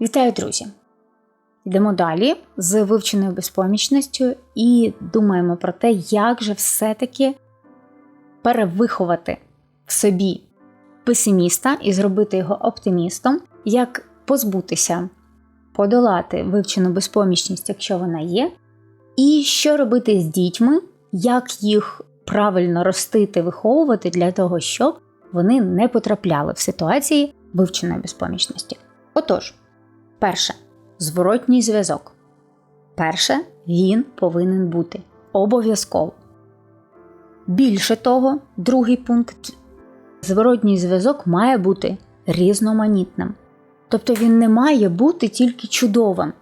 Вітаю, друзі! Йдемо далі з вивченою безпомічністю і думаємо про те, як же все-таки перевиховати в собі песиміста і зробити його оптимістом, як позбутися, подолати вивчену безпомічність, якщо вона є, і що робити з дітьми, як їх правильно ростити, виховувати для того, щоб вони не потрапляли в ситуації вивченої безпомічності. Отож. Перше зворотній зв'язок. Перше, він повинен бути обов'язково. Більше того, другий пункт зворотній зв'язок має бути різноманітним. Тобто він не має бути тільки чудовим.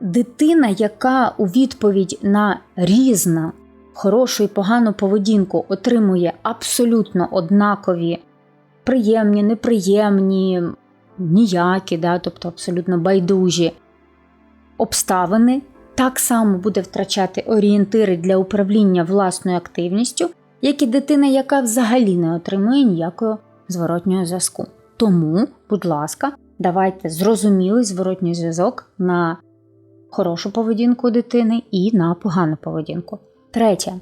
Дитина, яка у відповідь на різну, хорошу і погану поведінку отримує абсолютно однакові приємні, неприємні, ніякі, да, тобто абсолютно байдужі обставини, так само буде втрачати орієнтири для управління власною активністю, як і дитина, яка взагалі не отримує ніякого зворотнього зв'язку. Тому, будь ласка, давайте зрозумілий зворотній зв'язок на хорошу поведінку дитини і на погану поведінку. Третє.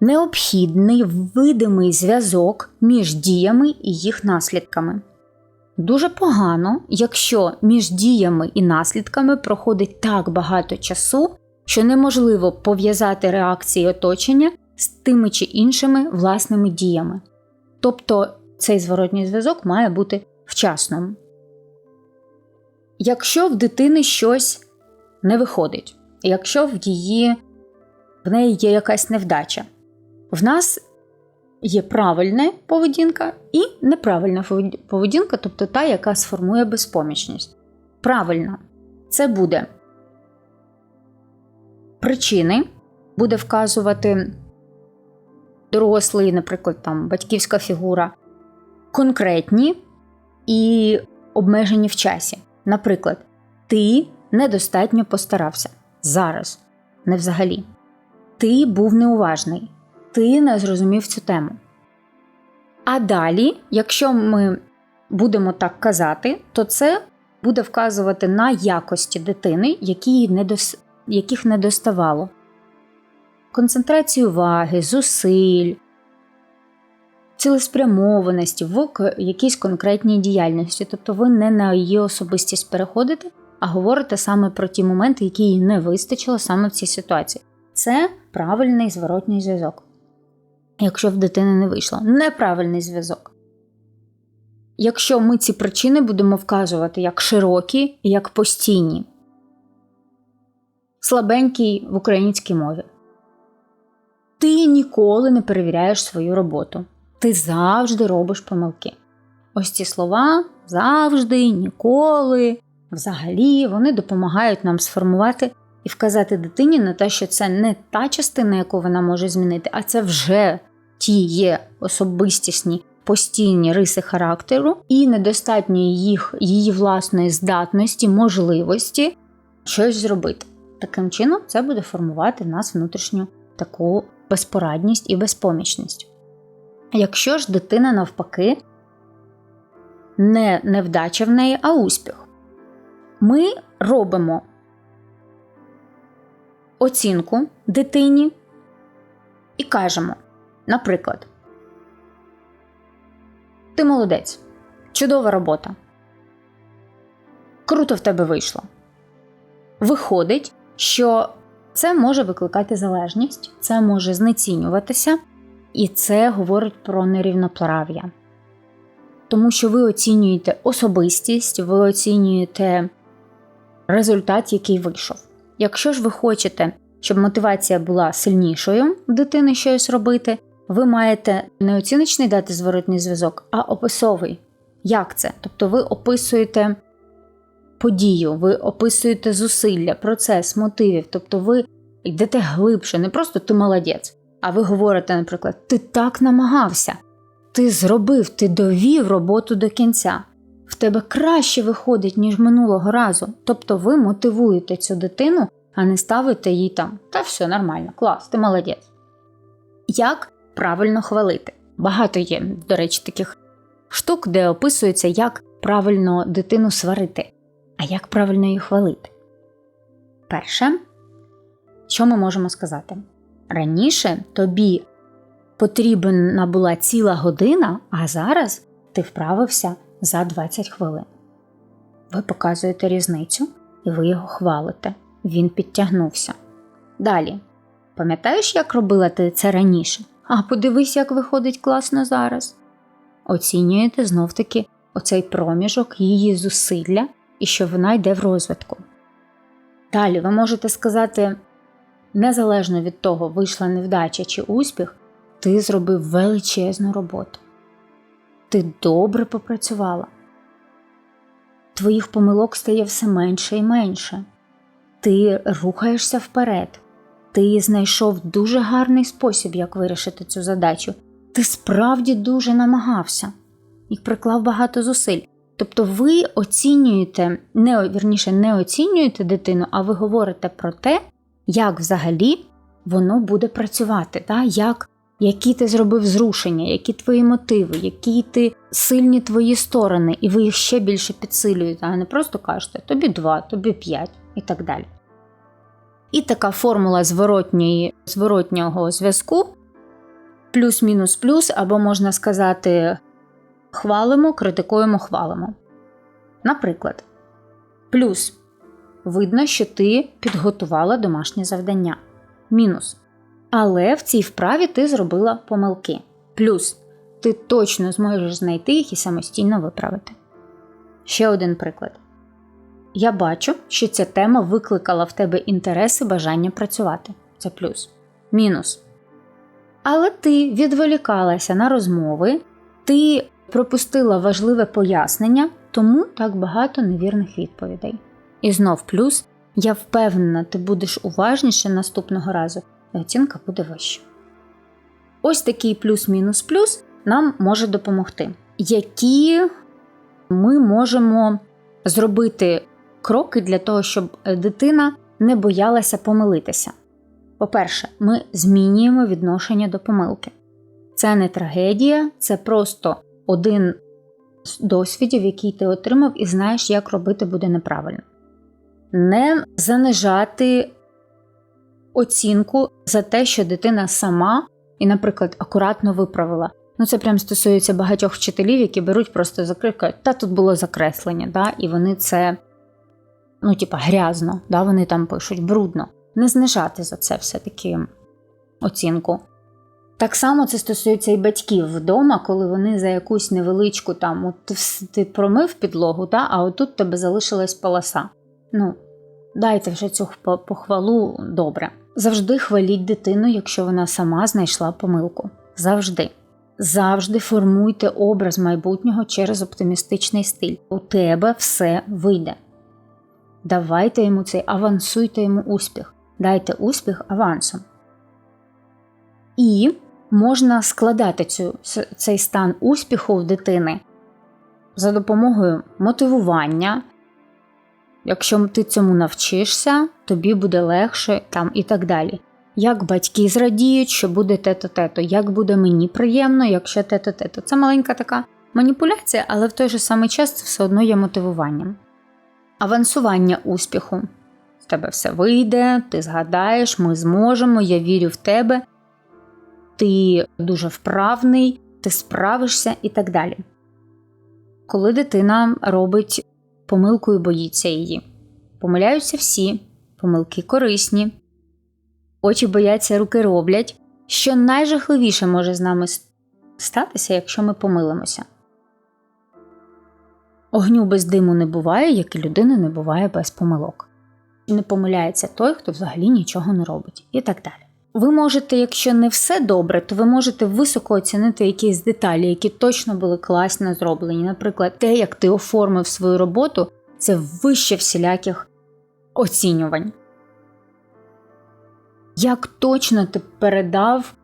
Необхідний видимий зв'язок між діями і їх наслідками. Дуже погано, якщо між діями і наслідками проходить так багато часу, що неможливо пов'язати реакції оточення з тими чи іншими власними діями. Тобто цей зворотній зв'язок має бути вчасним. Якщо в дитини щось не виходить, якщо в її в неї є якась невдача, в нас є правильна поведінка і неправильна поведінка, тобто та, яка сформує безпомічність. Правильно, це буде причини, буде вказувати дорослий, наприклад, там батьківська фігура, конкретні і обмежені в часі. Наприклад, ти недостатньо постарався зараз, не взагалі. Ти був неуважний ти не зрозумів цю тему. А далі, якщо ми будемо так казати, то це буде вказувати на якості дитини, які не яких не доставало. Концентрацію уваги, зусиль, цілеспрямованості в якійсь конкретній діяльності. Тобто ви не на її особистість переходите, а говорите саме про ті моменти, які їй не вистачило саме в цій ситуації. Це правильний зворотній зв'язок якщо в дитини не вийшло. Неправильний зв'язок. Якщо ми ці причини будемо вказувати як широкі і як постійні, слабенький в українській мові. Ти ніколи не перевіряєш свою роботу. Ти завжди робиш помилки. Ось ці слова завжди, ніколи, взагалі, вони допомагають нам сформувати і вказати дитині на те, що це не та частина, яку вона може змінити, а це вже ті є особистісні постійні риси характеру і недостатньо їх, її власної здатності, можливості щось зробити. Таким чином, це буде формувати в нас внутрішню таку безпорадність і безпомічність. Якщо ж дитина навпаки, не невдача в неї, а успіх, ми робимо оцінку дитині і кажемо, Наприклад, ти молодець. Чудова робота. Круто в тебе вийшло. Виходить, що це може викликати залежність, це може знецінюватися, і це говорить про нерівноправ'я. Тому що ви оцінюєте особистість, ви оцінюєте результат, який вийшов. Якщо ж ви хочете, щоб мотивація була сильнішою дитини щось робити, ви маєте не оціночний дати зворотний зв'язок, а описовий. Як це? Тобто ви описуєте подію, ви описуєте зусилля, процес, мотивів, тобто ви йдете глибше, не просто ти молодець, а ви говорите, наприклад, ти так намагався, ти зробив, ти довів роботу до кінця. В тебе краще виходить, ніж минулого разу. Тобто ви мотивуєте цю дитину, а не ставите їй там, та все нормально, клас, ти молодець. Як правильно хвалити. Багато є, до речі, таких штук, де описується, як правильно дитину сварити. А як правильно її хвалити? Перше, що ми можемо сказати? Раніше тобі потрібна була ціла година, а зараз ти вправився за 20 хвилин. Ви показуєте різницю і ви його хвалите. Він підтягнувся. Далі. Пам'ятаєш, як робила ти це раніше? А подивись, як виходить класно зараз. Оцінюєте знов таки оцей проміжок, її зусилля і що вона йде в розвитку. Далі ви можете сказати, незалежно від того, вийшла невдача чи успіх, ти зробив величезну роботу. Ти добре попрацювала. Твоїх помилок стає все менше і менше. Ти рухаєшся вперед. Ти знайшов дуже гарний спосіб, як вирішити цю задачу. Ти справді дуже намагався і приклав багато зусиль. Тобто ви оцінюєте, не вірніше, не оцінюєте дитину, а ви говорите про те, як взагалі воно буде працювати, та? як, які ти зробив зрушення, які твої мотиви, які ти сильні твої сторони, і ви їх ще більше підсилюєте, а не просто кажете тобі два, тобі п'ять і так далі. І така формула зворотнього зв'язку плюс-мінус плюс, або можна сказати, хвалимо, критикуємо, хвалимо. Наприклад, плюс видно, що ти підготувала домашнє завдання. Мінус. Але в цій вправі ти зробила помилки. Плюс ти точно зможеш знайти їх і самостійно виправити. Ще один приклад. Я бачу, що ця тема викликала в тебе інтерес і бажання працювати. Це плюс. Мінус. Але ти відволікалася на розмови, ти пропустила важливе пояснення, тому так багато невірних відповідей. І знов плюс, я впевнена, ти будеш уважніше наступного разу, і оцінка буде вища. Ось такий плюс-мінус плюс нам може допомогти. Які ми можемо зробити кроки для того, щоб дитина не боялася помилитися. По-перше, ми змінюємо відношення до помилки. Це не трагедія, це просто один з досвідів, який ти отримав, і знаєш, як робити буде неправильно. Не занижати оцінку за те, що дитина сама і, наприклад, акуратно виправила. Ну, це прям стосується багатьох вчителів, які беруть просто закривкають, та тут було закреслення, да, і вони це, ну, типа, грязно, да, вони там пишуть брудно. Не знижати за це все-таки оцінку. Так само це стосується і батьків вдома, коли вони за якусь невеличку там, от ти, промив підлогу, та, а отут тебе залишилась полоса. Ну, дайте вже цю похвалу добре. Завжди хваліть дитину, якщо вона сама знайшла помилку. Завжди. Завжди формуйте образ майбутнього через оптимістичний стиль. У тебе все вийде. Давайте йому цей, авансуйте йому успіх. Дайте успіх авансом. І можна складати цю, цей стан успіху в дитини за допомогою мотивування. Якщо ти цьому навчишся, тобі буде легше там і так далі. Як батьки зрадіють, що буде тето-тето, як буде мені приємно, якщо тето-тето. Це маленька така маніпуляція, але в той же самий час це все одно є мотивуванням. Авансування успіху. В тебе все вийде, ти згадаєш, ми зможемо, я вірю в тебе ти дуже вправний, ти справишся і так далі. Коли дитина робить помилку і боїться її, помиляються всі, помилки корисні, очі бояться, руки роблять, що найжахливіше може з нами статися, якщо ми помилимося. Огню без диму не буває, як і людини не буває без помилок. Не помиляється той, хто взагалі нічого не робить, і так далі. Ви можете, якщо не все добре, то ви можете високо оцінити якісь деталі, які точно були класно зроблені. Наприклад, те, як ти оформив свою роботу, це вище всіляких оцінювань. Як точно ти передав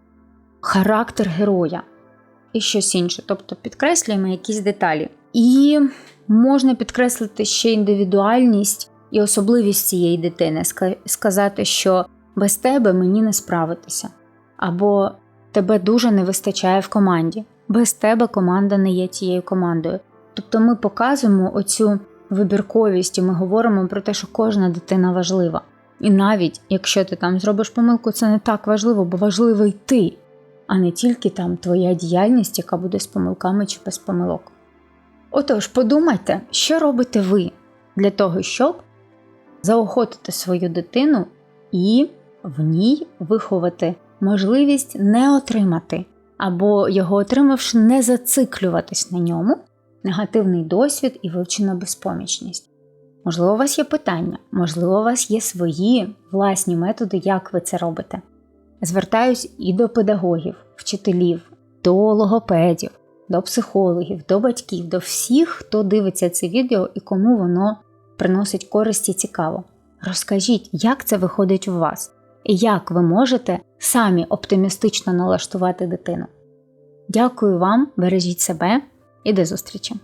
характер героя і щось інше. Тобто підкреслюємо якісь деталі. І можна підкреслити ще індивідуальність і особливість цієї дитини, сказати, що без тебе мені не справитися. Або тебе дуже не вистачає в команді. Без тебе команда не є тією командою. Тобто ми показуємо оцю вибірковість, і ми говоримо про те, що кожна дитина важлива. І навіть якщо ти там зробиш помилку, це не так важливо, бо важливий ти, а не тільки там твоя діяльність, яка буде з помилками чи без помилок. Отож, подумайте, що робите ви для того, щоб заохотити свою дитину і в ній виховати можливість не отримати, або його отримавши, не зациклюватись на ньому, негативний досвід і вивчена безпомічність. Можливо, у вас є питання, можливо, у вас є свої власні методи, як ви це робите. Звертаюсь і до педагогів, вчителів, до логопедів, до психологів, до батьків, до всіх, хто дивиться це відео і кому воно приносить користь і цікаво. Розкажіть, як це виходить у вас, і як ви можете самі оптимістично налаштувати дитину. Дякую вам, бережіть себе і до зустрічі!